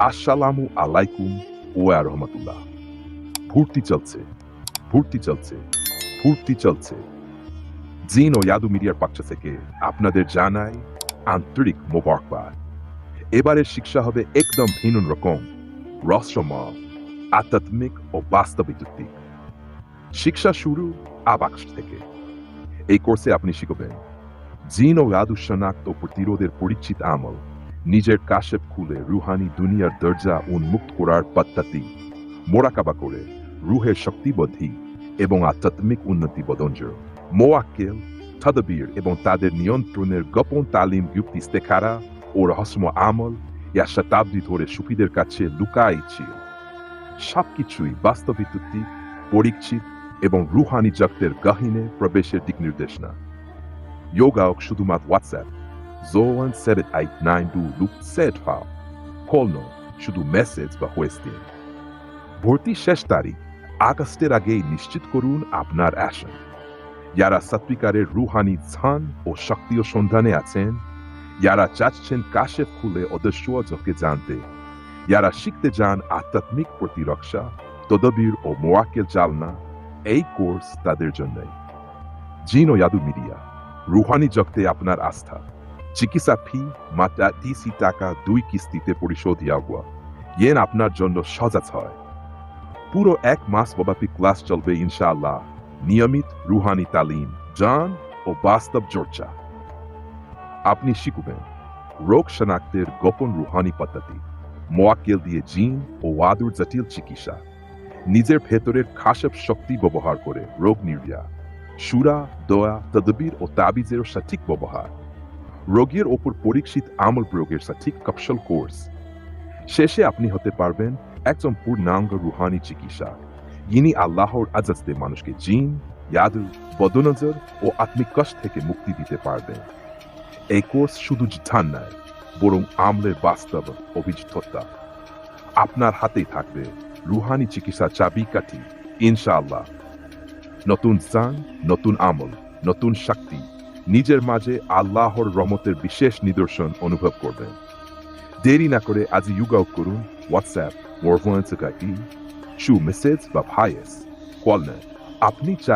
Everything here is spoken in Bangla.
আসসালামু আলাইকুম ওয়া রহমতুল্লাহ। ভর্তি চলছে ভর্তি চলছে ভর্তি চলছে। জিন ও ইয়াদু মিডিয়ার পক্ষ থেকে আপনাদের জানাই আন্তরিক মোবারকবাদ। এবারের শিক্ষা হবে একদম ভিন্ন রকম, রহস্যময়, আধ্যাত্মিক ও বাস্তবিক ভিত্তিক। শিক্ষা শুরু আবাক্স থেকে। এই কোর্সে আপনি শিখবেন জিন ও ইয়াদু শনাক্ত প্রতিরোধের পরিচিত আমল নিজের কাশেপ খুলে রুহানি দুনিয়ার দরজা উন্মুক্ত করার পদ্ধতি। মোরাকাবা করে রুহের শক্তিবদ্ধি এবং আধ্যাত্মিক উন্নতি বদঞ্জর মোয়াক্কেল, তদবির এবং তাদের নিয়ন্ত্রণের গোপন তালিম যুক্তি ইস্তেখারা ও রহস্যময় আমল ইয়া শতাব্দী ধরে সুফিদের কাছে লুকাই ছিল। সবকিছুই বাস্তবিক পরিচিত এবং রুহানি জগতের গহিনে প্রবেশের দিক নির্দেশ না যোগা শুধুমাত্র WhatsApp. Zoan said it eight nine do loop said file. Call no শুধু মেসেজ বা ভয়েস দিন ভর্তি শেষ তারিখ আগস্টের আগেই নিশ্চিত করুন আপনার অ্যাশন যারা সত্যিকারের রুহানি ও শক্তিও সন্ধানে আছেন যারা চাচ্ছেন কাশেফ খুলে জগকে জানতে যারা শিখতে যান আধ্যাত্মিক প্রতিরক্ষা তদবির ও মোয়াকেল চালনা এই কোর্স তাদের জন্যই জিন ও ইয়াদু মিডিয়া রুহানি জগতে আপনার আস্থা চিকিৎসা ফি, মাত্র তিরিশ টাকা দুই কিস্তিতে পরিশোধ ইয়াগুয়া। ইয়েন আপনার জন্য সজাগ হয়। পুরো এক মাস ব্যাপী ক্লাস চলবে ইনশাআল্লাহ। নিয়মিত রুহানি তালিম, জান ও বাস্তব চর্চা। আপনি শিখবেন রোগ শনাক্তের গোপন রুহানি পদ্ধতি, মোয়াক্কেল দিয়ে জিন ও ওয়াদুর জটিল চিকিৎসা, নিজের ভেতরের খাসব শক্তি ব্যবহার করে রোগ নির্ণয়, সুরা, দোয়া, তদবির ও তাবিজের সঠিক ব্যবহার। রোগীর ওপর পরীক্ষিত আমল প্রয়োগের সঠিক কৌশল কোর্স। শেষে আপনি হতে পারবেন একজন পূর্ণাঙ্গ রুহানি চিকিৎসক যিনি আল্লাহর আজাজতে মানুষকে জিন ইয়াদু বদনজর ও আত্মিক কষ্ট থেকে মুক্তি দিতে পারবেন। এই কোর্স শুধু ধ্যান নয়, বরং আমলের বাস্তব অভিজ্ঞতা। আপনার হাতেই থাকবে রুহানি চিকিৎসা চাবিকাঠি, ইনশাআল্লাহ। নতুন স্থান, নতুন আমল, নতুন শক্তি। নিজের মাঝে আল্লাহর রহমতের বিশেষ নিদর্শন অনুভব করবেন। দেরি না করে আজ ইউগ আউট করুন হোয়াটসঅ্যাপ মোরভয়েন্সকাই শু মেসেজ বা ভাইএস কল নেন। আপনি চাই